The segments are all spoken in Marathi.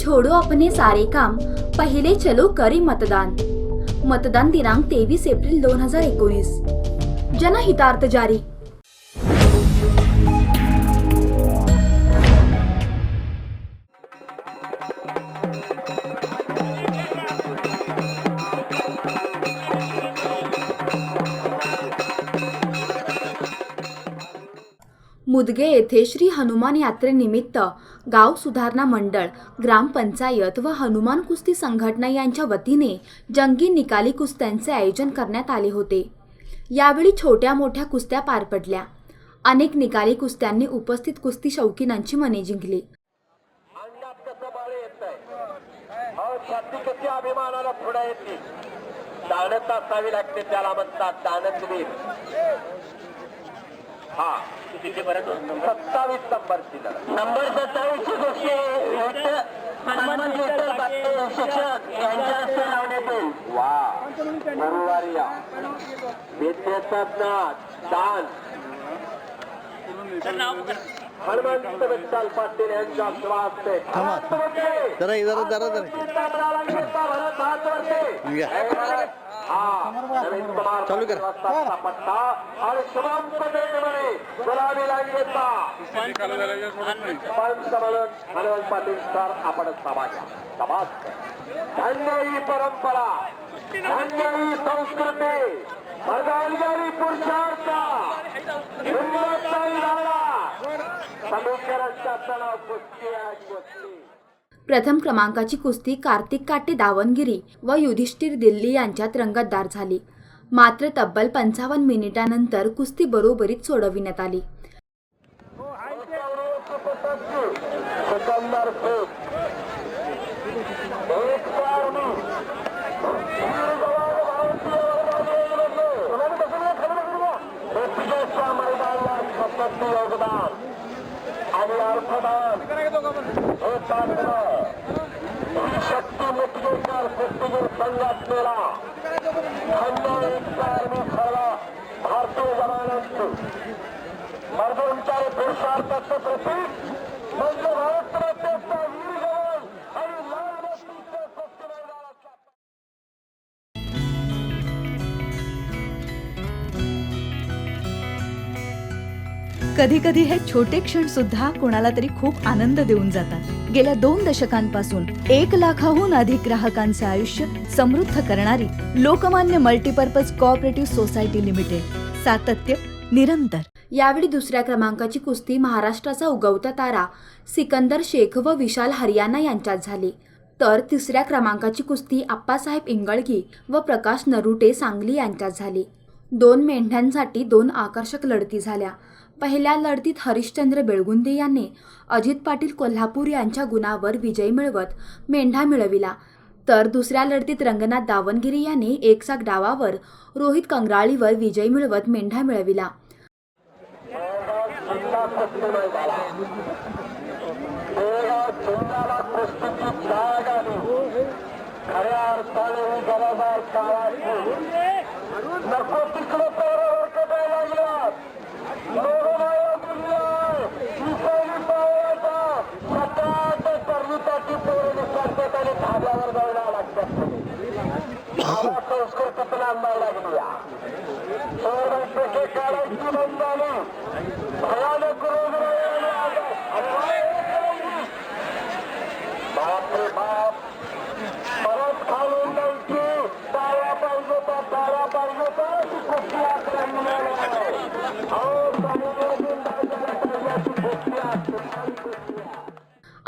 छोडो अपने सारे काम। पहिले चलो करी मतदान। मतदान दिनांक तेवीस एप्रिल दोन हजार एकोणीस जनहितार्थ जारी। मुदगे येथे श्री हनुमान यात्रेनिमित्त गाव सुधारणा मंडळ ग्रामपंचायत व हनुमान कुस्ती संघटना यांच्या वतीने जंगी निकाली कुस्त्यांचे आयोजन करण्यात आले होते. यावेळी छोट्या मोठ्या कुस्त्या पार पडल्या. अनेक निकाली कुस्त्यांनी उपस्थित कुस्ती शौकीनांची मने जिंकली. अभिमानाला पुढे येते दानत असावी लागते त्याला म्हणतात दानतवीर. हा किती परत सत्तावीस नंबरची नंबर सत्तावीसची गोष्टी हनुमान शिक्षक यांच्या हस्ते लावण्यात येईल. वा गुरुवारी या विद्येचा दान हनुमंत विठ्ठल पाटील जरा जरा जरा. नवीन कुमार चालू कर. पट्टा आणि शुभम पटेलमध्ये गुलाबी लांगेचा पंचमलन हनुमंत पाटील सर आपण समाज समाज धन्य ही परंपरा धन्य ही संस्कृती मर्दानगारी पुरुषार्थ हिंमतदायी लढा समीकरणाचा तणाव गोष्टी आहे कुस्ती प्रथम क्रमांकाची कुस्ती कार्तिक काटे दावणगिरी व युधिष्ठिर दिल्ली यांच्यात रंगतदार झाली. मात्र तब्बल पंचावन्न मिनिटानंतर कुस्ती बरोबरीत सोडविण्यात आली. योगदान. आणि अर्थदान. हे पात्र शक्ती मुक्तीकर कुस्तीगीर संघटनेला अन्य एक बार में खरला भारतीय जवानांची मर्दोंच्या पुरुषार्थाचं प्रतीक कधी कधी हे छोटे क्षण सुद्धा कोणाला तरी खूप आनंद देऊन जातात. गेल्या दोन दशकांपासून एक लाखाहून अधिक ग्राहकांचे आयुष्य समृद्ध करणारी Lokmanya multipurpose cooperative society limited सातत्य निरंतर. यावेळी दुसऱ्या क्रमांकाची कुस्ती महाराष्ट्राचा उगवता तारा सिकंदर शेख व विशाल हरियाणा यांच्यात झाली. तर तिसऱ्या क्रमांकाची कुस्ती आप्पासाहेब इंगळगी व प्रकाश नरुटे सांगली यांच्यात झाली. दोन मेंढ्यांसाठी दोन आकर्षक लढती झाल्या. पहिल्या लढतीत हरिश्चंद्र बेळगुंदे यांनी अजित पाटील कोल्हापूर यांच्या गुणावर विजय मिळवत मेंढा मिळविला. तर दुसऱ्या लढतीत रंगनाथ दावणगिरी यांनी एकसाक डावावर रोहित कंगराळीवर विजय मिळवत मेंढा मिळविला. जिल्हा कुस्ती মানুষের পিছনে আমরা লাগলিয়া শহরের থেকে কারণ জীবনদানি ভয়ানক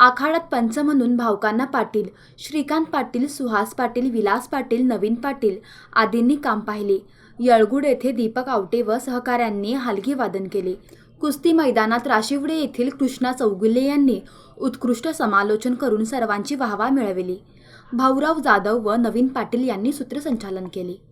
आखाड्यात पंच म्हणून भावकांना पाटील श्रीकांत पाटील सुहास पाटील विलास पाटील नवीन पाटील आदींनी काम पाहिले. यळगुड येथे दीपक आवटे व सहकाऱ्यांनी हालगी वादन केले. कुस्ती मैदानात राशिवडे येथील कृष्णा चौगुले यांनी उत्कृष्ट समालोचन करून सर्वांची वाहवा मिळविली. भाऊराव जाधव व नवीन पाटील यांनी सूत्रसंचालन केले.